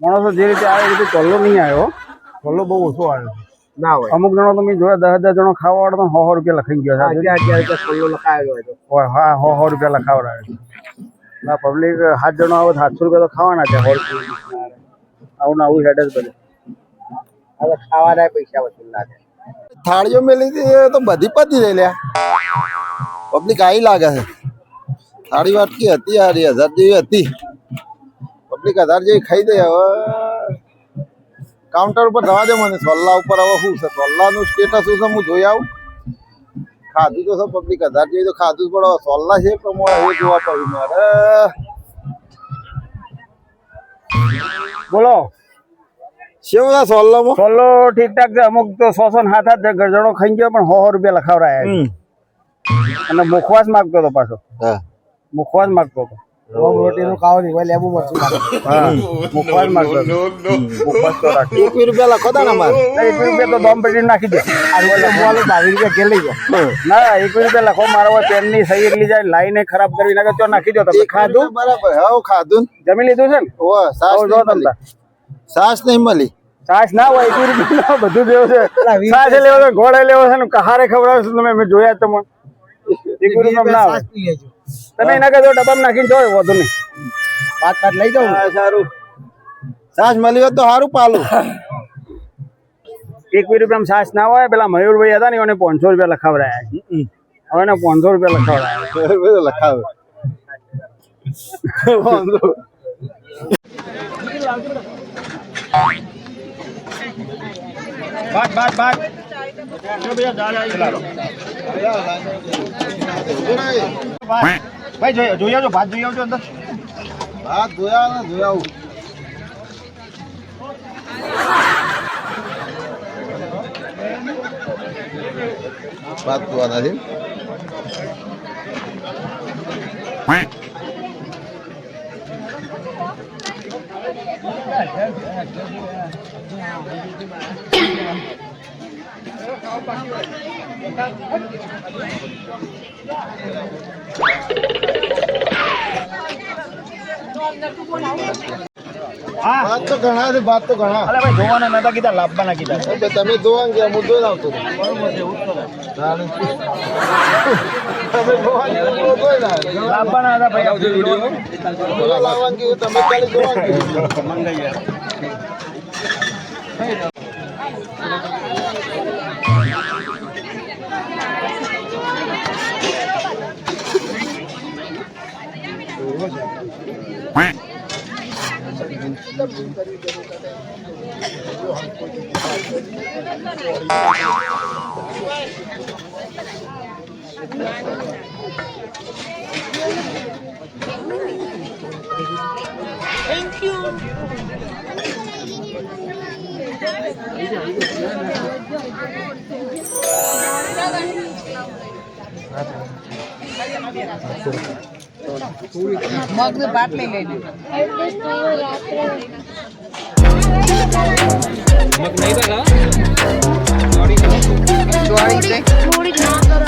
માણસો જે રીતે આવે એ રીતે ચોલ્લો નહીં આવ્યો ચોલ્લો બહુ ઓછો આવ્યો ના હોય અમુક જણો તમે જોયા દસ હજાર જણો ખાવા વાળા તો સો સો રૂપિયા લખાઈ ગયા છે અગિયાર અગિયાર રૂપિયા છોલ્લો લખાયો હોય તો હોય હા સો સો રૂપિયા લખાવડાવે ના પબ્લિક સાત જણો આવે તો સાતસો રૂપિયા તો ખાવાના છે સો રૂપિયા આવું ને આવું હેડ જ બધે હવે ખાવાના પૈસા વસૂલ ના છે થાળીઓ મેલી હતી એ તો બધી પતી રહી લ્યા પબ્લિક આવી લાગે છે થાળી વાટકી હતી યાર એ હજાર જેવી હતી પબ્લિક હજાર જે ખાઈ દે હવે કાઉન્ટર ઉપર જવા દે મને. સોલ્લા ઉપર હવે શું છે? સોલ્લાનું સ્ટેટસ શું છે? હું જોઈ આવું. ખાધું તો છે પબ્લિક હજાર જેવી તો ખાધું જ પણ સોલ્લા છે પણ હું એ જોવા પડ્યું મારે. બોલો. છે સોલ્લામાં? ચોલ્લો ઠીક ઠાક છે. અમુક તો સો સો હાથ હાથ જણો ખાઈ ગયો પણ સો રૂપિયા લખાવડાયા હમ. અને મુખવાસ માગતો હતો પાછો. મુખવાસ માગતો હતો. ઓમ રોટીનું ખાવ નહીં લેબુ મરચું મુખવાસ હતો મુખવાસ તો રાખી એકવીસ રૂપિયા લખો તા ને અમારે એક રૂપિયા તો દમ પેટી નાખી દે બાવીસ રૂપિયા કે લઈ ગયા ના એક રૂપિયા લખો મારો પેનની સહી એટલી જાય લાઈને ખરાબ કરવી નાખે તો નાખી દો તમે ખાધું બરાબર હા ખાધું જમી લીધું છે ને ઓ સાસ જો તમને સાસ નહીં મળી છાશ ના હોય એક રૂપિયા બધું દેવો છે છાશ લેવો છે ઘોડે લેવો છે ને કહારે ખવડાવશો તમે મેં જોયા તમને એક રૂપિયા ના આવે પી લેજો તમે એના કરતા ડબ્બા નાખીને જોયો વધુ નહીં. પાંચ પાંચ લઈ જાઉં સારું. સાસ મળી હોત તો સારું પાલું. એક રૂપિયામાં સાસ ના હોય પેલા મયુરભાઈ હતા ને એને પાંચસો રૂપિયા લખાવડાયા હવે એને પાંચસો રૂપિયા લખાવડાયા લખાવે. બાત ભાઈ જોઈ જોઈ ભાત જોઈ આવજો અંદર ભાત ધોયા ને ધોયા આવું. ભાત હા ભાત તો ઘણા છે ભાત તો ઘણા અલે ભાઈ જોવાના નતા કીધા લાભવાના કીધા એટલે તમે ધોવા ગયા હું ધોઈ લાવતો હતો. તાણે. તમે ધોવા ગયા, હું ધોઈ લાવ્યો. લાભવાના હતા ભાઈ ધોવા લાવવાનું કીધું, તમે ખાલી ધોવાનું કીધું. Thank you Gracias. ને ભાત લઈ લેજો થોડી ના કરો.